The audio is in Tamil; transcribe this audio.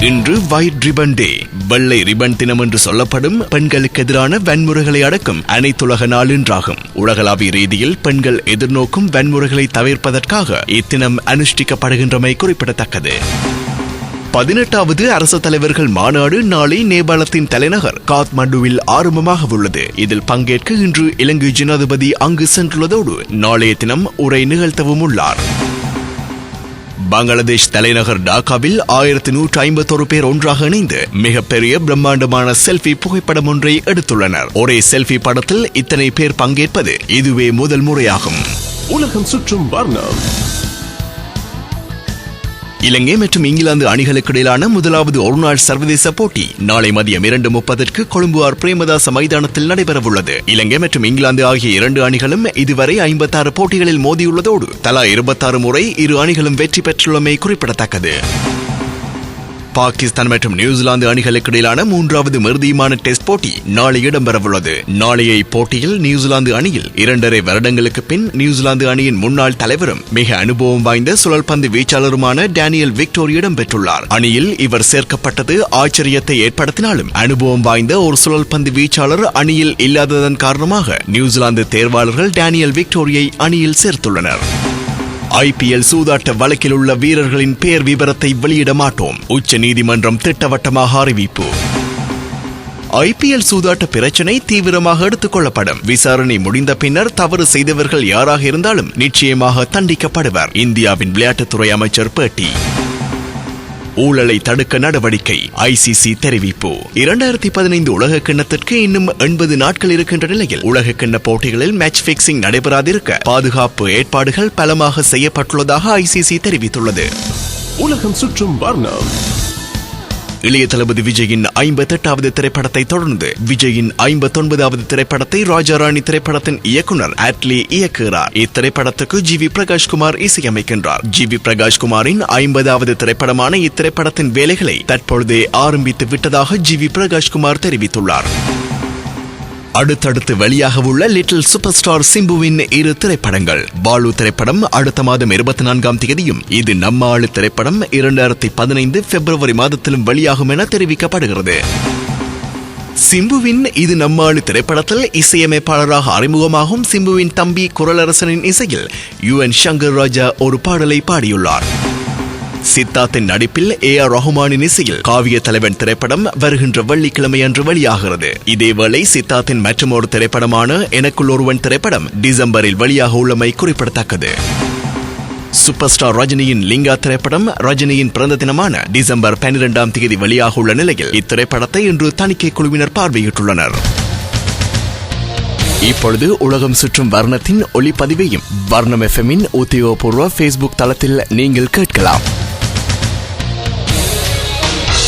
இன்று ஒயிட் ரிபன் டே. வெள்ளை ரிபன் தினம் என்று சொல்லப்படும் பெண்களுக்கு எதிரான வன்முறைகளை அடக்கும் அனைத்துலக நாள் என்றாகும் உலகளாவிய ரீதியில் பெண்கள் எதிர்நோக்கும் வன்முறைகளை தவிர்ப்பதற்காக இத்தினம் அனுஷ்டிக்கப்படுகின்றமை குறிப்பிடத்தக்கது. பதினெட்டாவது அரசு தலைவர்கள் மாநாடு நாளை நேபாளத்தின் தலைநகர் காத்மண்டுவில் ஆரம்பமாக உள்ளது. இதில் பங்கேற்க இன்று இலங்கை ஜனாதிபதி அங்கு சென்றுள்ளதோடு நாளைய தினம் உரை நிகழ்த்தவும் உள்ளார் பங்களாதேஷ் தலைநகர் டாக்காவில் ஆயிரத்தி நூற்றி ஐம்பத்தொரு பேர் ஒன்றாக இணைந்து மிகப்பெரிய பிரம்மாண்டமான செல்ஃபி புகைப்படம் ஒன்றை எடுத்துள்ளனர். ஒரே செல்ஃபி படத்தில் இத்தனை பேர் பங்கேற்பது இதுவே முதல் முறையாகும். உலகம் சுற்றும் வர்ணம். இலங்கை மற்றும் இங்கிலாந்து அணிகளுக்கு இடையிலான முதலாவது ஒருநாள் சர்வதேச போட்டி நாளை மதியம் இரண்டு முப்பதற்கு கொழும்பு ஆர் பிரேமதாச மைதானத்தில் நடைபெறவுள்ளது. இலங்கை மற்றும் இங்கிலாந்து ஆகிய இரண்டு அணிகளும் இதுவரை ஐம்பத்தாறு போட்டிகளில் மோதியுள்ளதோடு தலா இருபத்தாறு முறை இரு அணிகளும் வெற்றி பெற்றுள்ளமை குறிப்பிடத்தக்கது. பாகிஸ்தான் மற்றும் நியூசிலாந்து அணிகளுக்கு இடையிலான மூன்றாவது மிருதியுமான டெஸ்ட் போட்டி நாளை இடம்பெறவுள்ளது. நாளைய இப்போட்டியில் நியூசிலாந்து அணியில் இரண்டரை வருடங்களுக்கு பின் நியூசிலாந்து அணியின் முன்னாள் தலைவரும் மிக அனுபவம் வாய்ந்த சுழல்பந்து வீச்சாளருமான டேனியல் விக்டோரி இடம்பெற்றுள்ளார். அணியில் இவர் சேர்க்கப்பட்டது ஆச்சரியத்தை ஏற்படுத்தினாலும் அனுபவம் வாய்ந்த ஒரு சுழல்பந்து வீச்சாளர் அணியில் இல்லாததன் காரணமாக நியூசிலாந்து தேர்வாளர்கள் டேனியல் விக்டோரியை அணியில் சேர்த்துள்ளனர். ஐபிஎல் சூதாட்ட வழக்கில் உள்ள வீரர்களின் பெயர் விவரத்தை வெளியிட மாட்டோம். உச்ச நீதிமன்றம் திட்டவட்டமாக அறிவிப்பு. ஐபிஎல் சூதாட்ட பிரச்சினை தீவிரமாக எடுத்துக் கொள்ளப்படும். விசாரணை முடிந்த பின்னர் தவறு செய்தவர்கள் யாராக இருந்தாலும் நிச்சயமாக தண்டிக்கப்படுவர். இந்தியாவின் விளையாட்டுத்துறை அமைச்சர் பேட்டி. ஊழலை தடுக்க நடவடிக்கை. ஐசிசி தெரிவிப்பு. இரண்டாயிரத்தி பதினைந்து உலக கிண்ணத்திற்கு இன்னும் எண்பது நாட்கள் இருக்கின்ற நிலையில் உலக கிண்ண போட்டிகளில் மேட்ச் பிக்சிங் நடைபெறாதிருக்க பாதுகாப்பு ஏற்பாடுகள் பலமாக செய்யப்பட்டுள்ளதாக ஐசிசி தெரிவித்துள்ளது. உலகம் சுற்றும் வர்ணம். இளைய தளபதி விஜயின் ஐம்பத்தெட்டாவது திரைப்படத்தை தொடர்ந்து விஜயின் ஐம்பத்தொன்பதாவது திரைப்படத்தை ராஜாராணி திரைப்படத்தின் இயக்குனர் அட்லி இயக்குகிறார். இத்திரைப்படத்துக்கு ஜி வி பிரகாஷ்குமார் இசையமைக்கின்றார். ஜி வி பிரகாஷ்குமாரின் ஐம்பதாவது திரைப்படமான இத்திரைப்படத்தின் வேலைகளை தற்பொழுதே ஆரம்பித்து விட்டதாக ஜி வி பிரகாஷ்குமார் தெரிவித்துள்ளார். அடுத்தடுத்து வெளியாக உள்ள லிட்டில் சூப்பர் ஸ்டார் சிம்புவின் இரு திரைப்படங்கள். பாலு திரைப்படம் அடுத்த மாதம் இருபத்தி நான்காம் தேதியும் இது நம்ம ஆளு திரைப்படம் இரண்டாயிரத்தி பதினைந்து பிப்ரவரி மாதத்திலும் வெளியாகும் என தெரிவிக்கப்படுகிறது. சிம்புவின் இது நம்மாளு திரைப்படத்தில் இசையமைப்பாளராக அறிமுகமாகும் சிம்புவின் தம்பி குரலரசனின் இசையில் யு என் சங்கர் ராஜா ஒரு பாடலை பாடியுள்ளார். சித்தார்த்தின் நடிப்பில் ஏ ஆர் ரஹ்மானின் இசையில் காவிய தலைவன் திரைப்படம் வருகின்ற வெள்ளிக்கிழமை அன்று வெளியாகிறது. இதேவேளை சித்தார்த்தின் ஒரு திரைப்படமான எனக்குள் ஒருவன் திரைப்படம் டிசம்பரில் வெளியாக உள்ளமை குறிப்பிடத்தக்கது. சூப்பர் ஸ்டார் ரஜினியின் லிங்கா திரைப்படம் ரஜினியின் பிறந்த தினமான டிசம்பர் பன்னிரெண்டாம் தேதி வெளியாக உள்ள நிலையில் இத்திரைப்படத்தை இன்று தணிக்கை குழுவினர் பார்வையிட்டுள்ளனர். இப்பொழுது உலகம் சுற்றும் வர்ணத்தின் ஒளிப்பதிவையும் வர்ணம் எஃப்எம்மின் உத்தியோகபூர்வ ஃபேஸ்புக் தளத்தில் நீங்கள் கேட்கலாம்.